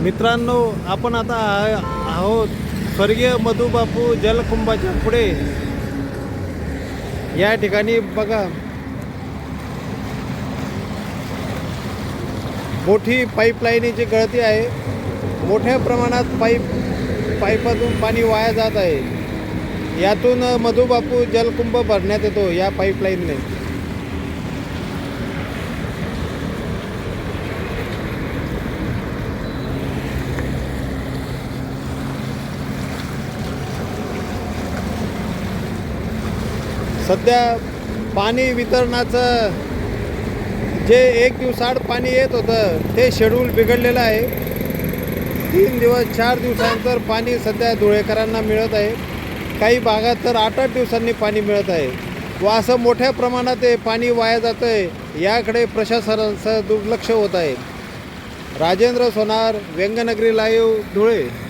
मित्रांनो आपण आता आहोत स्वर्गीय मधुबापू जलकुंभाच्या पुढे. या ठिकाणी बघा. मोठी पाईपलाईनीची गळती आहे. मोठ्या प्रमाणात पाईप पाईपातून पाणी वाया जात आहे. यातून मधुबापू जलकुंभ भरण्यात येतो या पाईपलाईनने सध्या पाणी वितरणाचं जे एक दिवसाआड पाणी येत होतं ते शेड्यूल बिघडलेलं आहे. तीन दिवस चार दिवसानंतर पाणी सध्या धुळेकरांना मिळत आहे. काही भागात तर आठ आठ दिवसांनी पाणी मिळत आहे. व असं मोठ्या प्रमाणात हे पाणी वाया जातं आहे याकडे प्रशासनाचं दुर्लक्ष होत आहे. राजेंद्र सोनार व्यंगनगरी लाईव्ह धुळे.